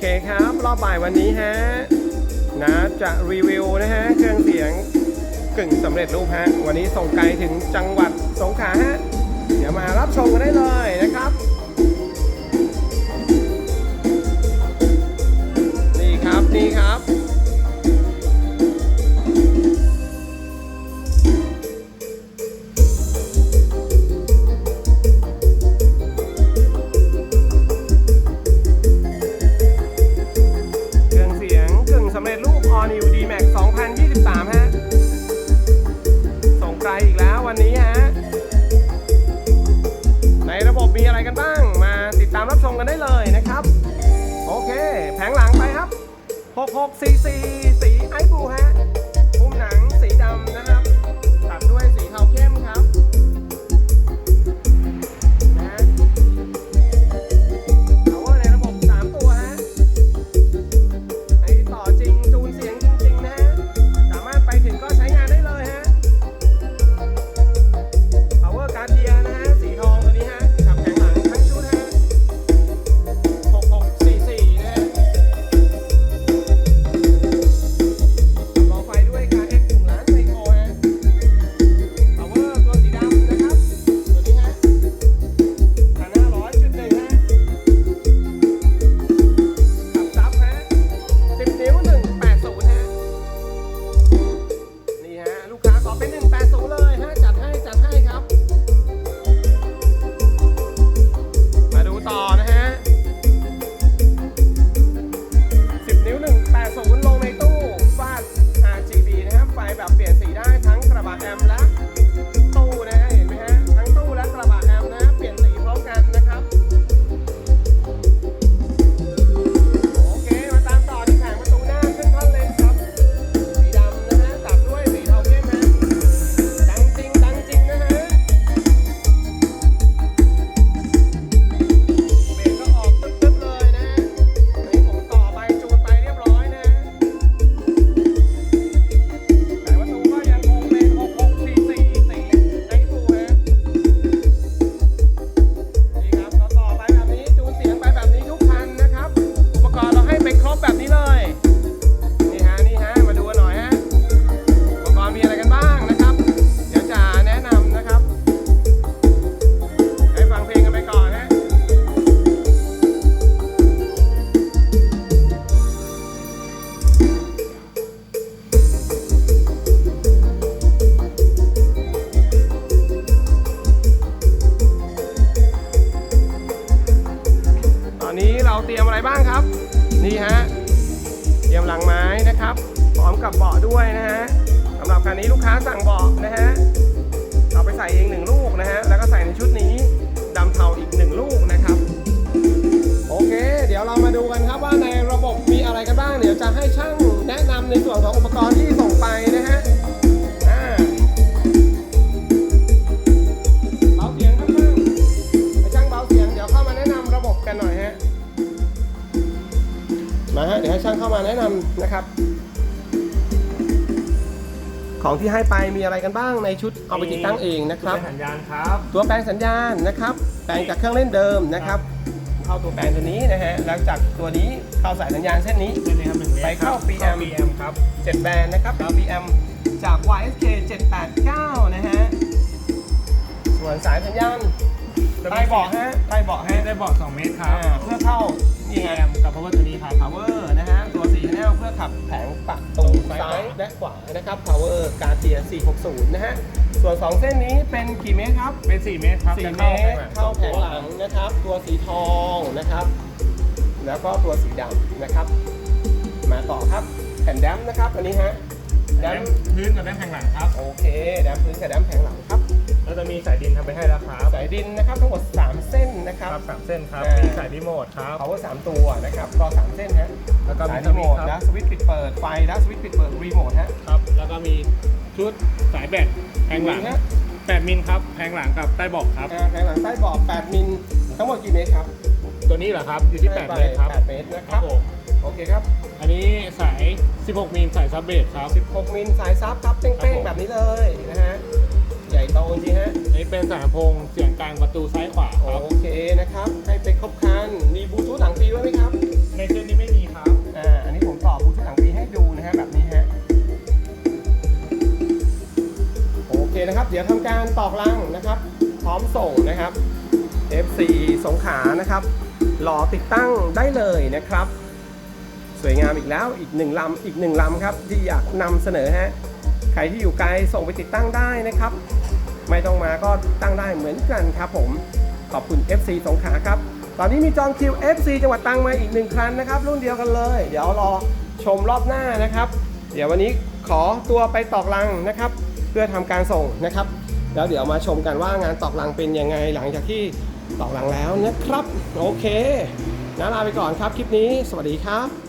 เคครับ รอบบ่ายวันนี้ฮะนะจะรีวิวนะฮะเครื่องเสียงกึ่งสำเร็จรูปฮะ วันนี้ส่งไกลถึงจังหวัดสงขลาฮะ เดี๋ยวมารับชมกันได้เลย All New D Max 2023 ฮะ ส่งไกลอีกแล้ววันนี้ฮะ ในระบบมีอะไรกันบ้าง มาติดตามรับชมกันได้เลยนะครับ โอเค แผงหลังไปครับ 6644 สีไอบูฮะ อะไรบ้างครับ นี่ฮะเตรียมหลังไม้นะครับ พร้อมกับเบาะด้วยนะฮะสำหรับคันนี้ลูกค้าสั่งเบาะนะฮะเอาไปใส่เองหนึ่งลูกนะฮะแล้วก็ใส่ในชุดนี้ดำเทาอีกหนึ่งลูกนะครับโอเค เดี๋ยวเรามาดูกันครับว่าในระบบมีอะไรกันบ้าง เดี๋ยวจะให้ช่างแนะนำในส่วนของอุปกรณ์ที่ส่งไปนะฮะ เดี๋ยวให้ช่างเข้ามาแนะนำนะครับ ของที่ให้ไปมีอะไรกันบ้างในชุดเอาไปติดตั้งเองนะครับเป็นสัญญาณครับตัวแปลงสัญญาณนะครับ แปลงจากเครื่องเล่นเดิมนะครับ เข้าตัวแปลงตัวนี้นะฮะแล้วจากตัวนี้เข้าสายสัญญาณเส้นนี้ เส้นนี้ครับหนึ่งเมตรไปเข้าครับ PM PM ครับ 7 แบรนด์นะครับ BM จาก YSK 789 นะฮะ ส่วนสายสัญญาณใต้เบาะฮะใต้เบาะให้ฮะได้เบาะ2เมตรครัอ่าบเพื่อ นะครับ power กาเทีย460 นะฮะ ส่วน 2 เส้นนี้เป็นกี่เมตรครับ เป็น 4 เมตรครับสี่จะเมเข้าตแผรงหลังเข้าแผงหลังนะครับ ตัวสีทองนะครับ แล้วก็ตัวสีดำนะครับ มาต่อครับแผ่นแดมนะครับ อันนี้ฮะแดแดมมพื้นกับแดมแผงหลังครับ โอเคแดมพื้นกับแดมแผงหลังครับ แล้วจะมีสายดินทำไปให้แล้วครับสายดินนะครับทั้งหมด 3 เส้นนะครับครับสามเส้นครับอ่ามี มีสายรีโมทครับ power 3ตัวนะครับก็3เส้นฮะแล้วก็มีสายสรีวิโมตทช์คและรับสวิตช์ปิดเปิดไฟและสวิตช์ปิดเปิดรีโมทฮะครับ แล้วก็มีชุดสายแบตแผงหลังมีนะ8มิลครับแผงหลังกับใต้เบาะครับ อ่าแผงหลังใต้เบาะ8มิลทั้งหมดกี่เมตรครับตัวนี้เหรอครับ อยู่ที่8เมตรครับ8เมตรนะคครัรับบผมโอเคครับ อันนี้สาย 16มิลสายซับเบสครับ 16มิลสายซับครับเป้งๆ แบบนี้เลยนะฮะ สิฮะนี่เป็นสายพงเสียงกลางประตูซ้ายขวาครับ โอเคนะครับ ให้เป็นครบครันมีบูทูธหลังปีไว้ไหมครับ ในเส้นนี้ไม่มีครับอ่าอันนี้ผมต่อบูทูธหลังปีให้ดูนะฮะแบบนี้ฮะโอเคนะครับ เดี๋ยวทำการตอกลังนะครับ พร้อมส่งนะครับ FC สงขานะครับหล่อติดตั้งได้เลยนะครับ สวยงามอีกแล้วอีกหนึ่งลำอีกหนึ่งลำครับที่อยากนำเสนอฮะใครที่อยู่ไกลส่งไปติดตั้งได้นะครับ ไม่ต้องมาก็ตั้งได้เหมือนกันครับผม ขอบคุณ FC สงขลาครับ ตอนนี้มีจองคิว FC จังหวัดตรังมาอีกหนึ่งคันนะครับ รุ่นเดียวกันเลย เดี๋ยวรอชมรอบหน้านะครับ เดี๋ยววันนี้ขอตัวไปตอกลังนะครับ เพื่อทำการส่งนะครับ แล้วเดี๋ยวมาชมกันว่างานตอกลังเป็นยังไงหลังจากที่ตอกลังแล้วนะครับ โอเคนะลาไปก่อนครับคลิปนี้ สวัสดีครับ